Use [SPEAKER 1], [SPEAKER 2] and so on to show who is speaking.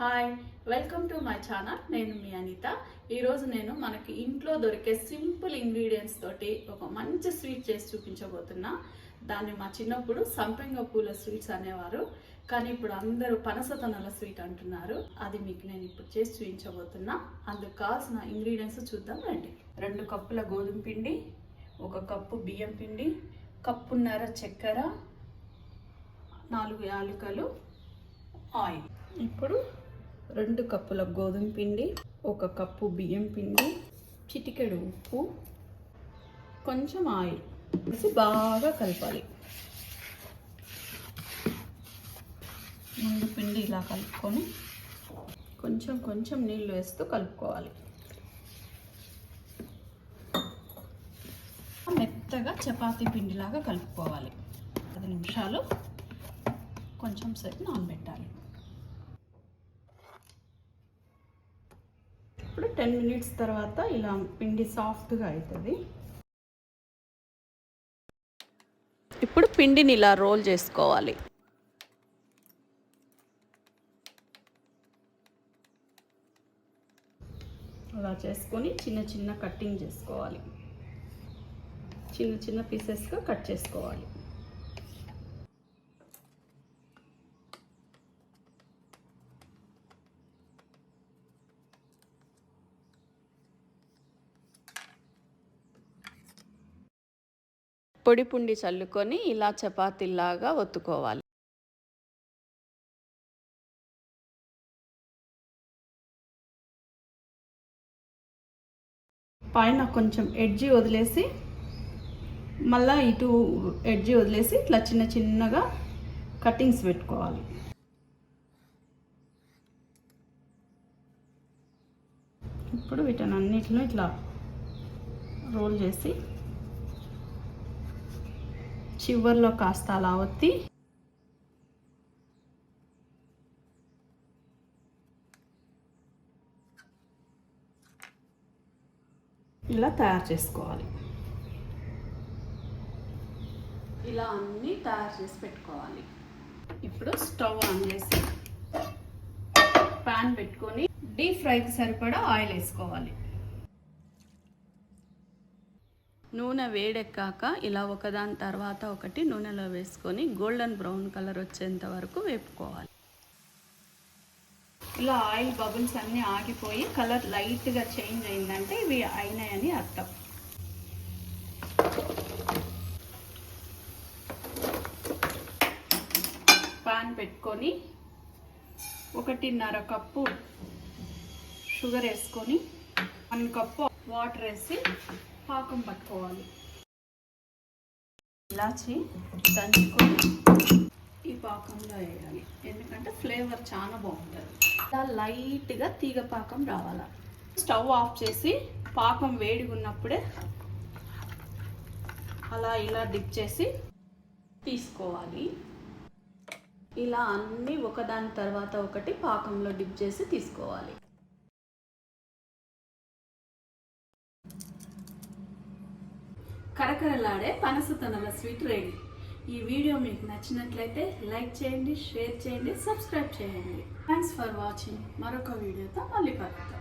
[SPEAKER 1] Hi welcome to my channel నేను మీ అనిత. ఈరోజు నేను మనకి ఇంట్లో దొరికే సింపుల్ ఇంగ్రీడియంట్స్ తోటి ఒక మంచి స్వీట్ చేసి చూపించబోతున్నా. దాన్ని మా చిన్నప్పుడు సంపెంగ పూల స్వీట్స్ అనేవారు. కానీ ఇప్పుడు అందరూ పనసతనల స్వీట్ అంటున్నారు. అది మీకు నేను ఇప్పుడు చేసి చూపించబోతున్నా. అందుకు కావాల్సిన ఇంగ్రీడియంట్స్ చూద్దాం రండి. రెండు కప్పుల గోధుమ పిండి ఒక కప్పు బియ్యం పిండి కప్పున్నర చక్కెర నాలుగు యాలుకలు ఆయిల్. ఇప్పుడు రెండు కప్పుల గోధుమ పిండి ఒక కప్పు బియ్యం పిండి చిటికెడు ఉప్పు కొంచెం ఆయిల్ వేసి బాగా కలపాలి. ముందు పిండి ఇలా కలుపుకొని కొంచెం కొంచెం నీళ్ళు వేస్తూ కలుపుకోవాలి. మెత్తగా చపాతీ పిండిలాగా కలుపుకోవాలి. పది నిమిషాలు కొంచెం సేపు నానబెట్టాలి. టెన్ మినిట్స్ తర్వాత ఇలా పిండి సాఫ్ట్గా అవుతుంది ఇప్పుడు పిండిని ఇలా రోల్ చేసుకోవాలి. అలా చేసుకొని చిన్న చిన్న కట్టింగ్ చేసుకోవాలి. చిన్న చిన్న పీసెస్గా కట్ చేసుకోవాలి. పొడి పుండి చల్లుకొని ఇలా చపాతీలాగా ఒత్తుకోవాలి. పైన కొంచెం ఎడ్జి వదిలేసి మళ్ళా ఇటు ఎడ్జి వదిలేసి ఇట్లా చిన్న చిన్నగా కటింగ్స్ పెట్టుకోవాలి. ఇప్పుడు వీటిని ఇట్లా రోల్ చేసి చివర్లో కాస్త అలా ఒత్తి. ఇలా తయారు చేసుకోవాలి. ఇలా అన్నీ తయారు చేసి పెట్టుకోవాలి. ఇప్పుడు స్టవ్ ఆన్ చేసి ప్యాన్ పెట్టుకొని డీప్ ఫ్రైకి సరిపడా ఆయిల్ వేసుకోవాలి. నూనె వేడెక్కాక ఇలా ఒకదాని తర్వాత ఒకటి నూనెలో వేసుకొని గోల్డెన్ బ్రౌన్ కలర్ వచ్చేంత వరకు వేపుకోవాలి. ఇలా ఆయిల్ బబుల్స్ అన్నీ ఆగిపోయి కలర్ లైట్గా చేంజ్ అయిందంటే ఇవి అయినాయని అర్థం. పాన్ పెట్టుకొని ఒకటిన్నర కప్పు షుగర్ వేసుకొని వన్ కప్పు వాటర్ వేసి పాకం పట్టుకోవాలి. ఇలాచి దంచుకొని ఈ పాకంలో వేయాలి. ఎందుకంటే ఫ్లేవర్ చాలా బాగుంటుంది. ఇలా లైట్గా తీగ పాకం రావాలి. స్టవ్ ఆఫ్ చేసి పాకం వేడిగా ఉన్నప్పుడే అలా ఇలా డిప్ చేసి తీసుకోవాలి. ఇలా అన్నీ ఒకదాని తర్వాత ఒకటి పాకంలో డిప్ చేసి తీసుకోవాలి. కరకరలాడే పనసతనల స్వీట్ రెడీ ఈ వీడియో మీకు నచ్చినట్లయితే లైక్ చేయండి షేర్ చేయండి సబ్స్క్రైబ్ చేయండి. థ్యాంక్స్ ఫర్ వాచింగ్ మరొక వీడియోతో మళ్ళీ కలుగుతాం